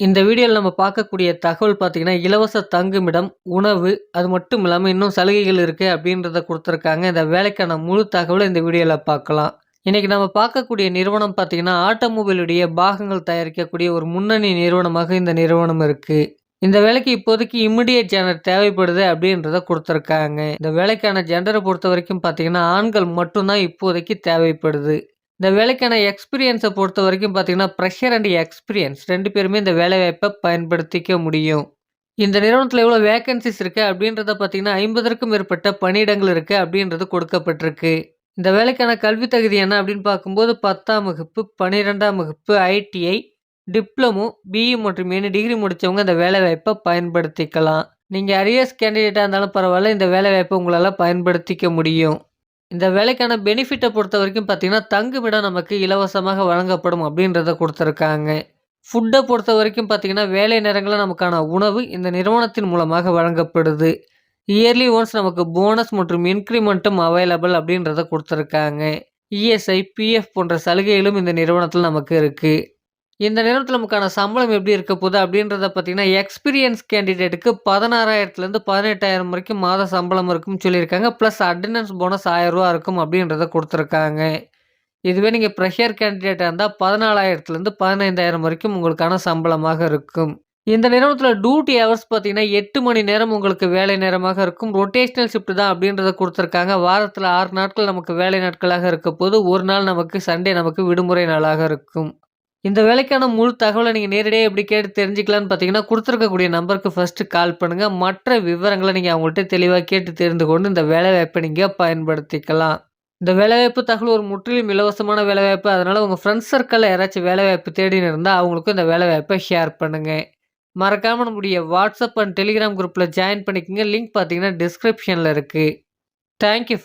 இந்த வீடியோவில் நம்ம பார்க்கக்கூடிய தகவல் பார்த்தீங்கன்னா, இலவச தங்குமிடம், உணவு அது மட்டும் இல்லாமல் இன்னும் சலுகைகள் இருக்குது அப்படின்றத கொடுத்துருக்காங்க இந்த வேலைக்கான முழு தகவலை இந்த வீடியோவில் பார்க்கலாம். இன்றைக்கி நம்ம பார்க்கக்கூடிய நிறுவனம் பார்த்தீங்கன்னா, ஆட்டோமொபைலுடைய பாகங்கள் தயாரிக்கக்கூடிய ஒரு முன்னணி நிறுவனமாக இந்த நிறுவனம் இருக்குது இந்த வேலைக்கு இப்போதைக்கு இம்மிடியட் ஜெண்டர் தேவைப்படுது அப்படின்றத கொடுத்துருக்காங்க இந்த வேலைக்கான ஜென்டரை பொறுத்த வரைக்கும் பார்த்தீங்கன்னா, ஆண்கள் மட்டும்தான் இப்போதைக்கு தேவைப்படுது. இந்த வேலைக்கான எக்ஸ்பீரியன்ஸை பொறுத்த வரைக்கும் பார்த்தீங்கன்னா, ப்ரெஷர் அண்ட் எக்ஸ்பீரியன்ஸ் ரெண்டு பேருமே இந்த வேலைவாய்ப்பை பயன்படுத்திக்க முடியும். இந்த நிறுவனத்தில் எவ்வளோ வேகன்சிஸ் இருக்குது அப்படின்றத பார்த்தீங்கன்னா, 50ற்கும் மேற்பட்ட பணியிடங்கள் இருக்குது அப்படின்றது கொடுக்கப்பட்டிருக்கு. இந்த வேலைக்கான கல்வி தகுதி என்ன அப்படின்னு பார்க்கும்போது 10ஆம் வகுப்பு, 12ஆம் வகுப்பு, ஐடிஐ, டிப்ளமோ, பிஇ மற்றும் எனி டிகிரி முடித்தவங்க இந்த வேலைவாய்ப்பை பயன்படுத்திக்கலாம். நீங்கள் அரியர்ஸ் கேண்டிடேட்டாக இருந்தாலும் பரவாயில்ல இந்த வேலைவாய்ப்ப உங்களால் பயன்படுத்திக்க முடியும். இந்த வேலைக்கான பெனிஃபிட்டை பொறுத்த வரைக்கும் பார்த்தீங்கன்னா, தங்குமிடம் நமக்கு இலவசமாக வழங்கப்படும் அப்படின்றத கொடுத்துருக்காங்க. ஃபுட்டை பொறுத்த வரைக்கும் பார்த்தீங்கன்னா, வேலை நேரங்களில் நமக்கான உணவு இந்த நிறுவனத்தின் மூலமாக வழங்கப்படுது. இயர்லி ஒன்ஸ் நமக்கு போனஸ் மற்றும் இன்க்ரிமெண்ட்டும் அவைலபிள் அப்படின்றத கொடுத்துருக்காங்க. இஎஸ்ஐ, பிஎஃப் போன்ற சலுகைகளும் இந்த நிறுவனத்தில் நமக்கு இருக்குது இந்த நிறுவனத்தில நமக்கான சம்பளம் எப்படி இருக்க போகுது அப்படின்றத பார்த்தீங்கன்னா, எக்ஸ்பீரியன்ஸ் கேண்டிடேட்டுக்கு 16,000லேருந்து 18,000 வரைக்கும் மாத சம்பளம் இருக்கும்னு சொல்லியிருக்காங்க. ப்ளஸ் அட்டண்டன்ஸ் போனஸ் ஆயிரரூவா இருக்கும் அப்படின்றத கொடுத்துருக்காங்க இதுவே நீங்கள் ஃப்ரெஷர் கேண்டிடேட்டாக இருந்தால் பதினாலாயிரத்துலேருந்து பதினைந்தாயிரம் வரைக்கும் உங்களுக்கான சம்பளமாக இருக்கும். இந்த நிறுவனத்தில் டியூட்டி ஹவர்ஸ் பார்த்தீங்கன்னா, எட்டு மணி நேரம் உங்களுக்கு வேலை நேரமாக இருக்கும். ரொட்டேஷனல் ஷிஃப்ட் தான் அப்படின்றத கொடுத்துருக்காங்க வாரத்தில் ஆறு நாட்கள் நமக்கு வேலை நாட்களாக இருக்கப்போது, 1 நாள் நமக்கு சண்டே நமக்கு விடுமுறை நாளாக இருக்கும். இந்த வேலைக்கான முழு தகவலை நீங்கள் நேரடியாக எப்படி கேட்டு தெரிஞ்சுக்கலான்னு பார்த்தீங்கன்னா, கொடுத்துருக்கக்கூடிய நம்பருக்கு ஃபஸ்ட்டு கால் பண்ணுங்கள் மற்ற விவரங்களை நீங்கள் அவங்கள்ட்ட தெளிவாக கேட்டு தெரிந்து கொண்டு இந்த வேலைவாய்ப்பை நீங்கள் பயன்படுத்திக்கலாம். இந்த வேலைவாய்ப்பு தகவல் ஒரு முற்றிலும் இலவசமான வேலைவாய்ப்பு. அதனால் உங்கள் ஃப்ரெண்ட்ஸ் சர்க்கிளில் யாராச்சும் வேலைவாய்ப்பு தேடின்னு இருந்தால் அவங்களுக்கும் இந்த வேலைவாய்ப்பை ஷேர் பண்ணுங்கள் மறக்காம நம்முடைய வாட்ஸ்அப் அண்ட் டெலிகிராம் குரூப்பில் ஜாயின் பண்ணிக்கங்க. லிங்க் பார்த்தீங்கன்னா, டிஸ்கிரிப்ஷனில் இருக்குது தேங்க் யூ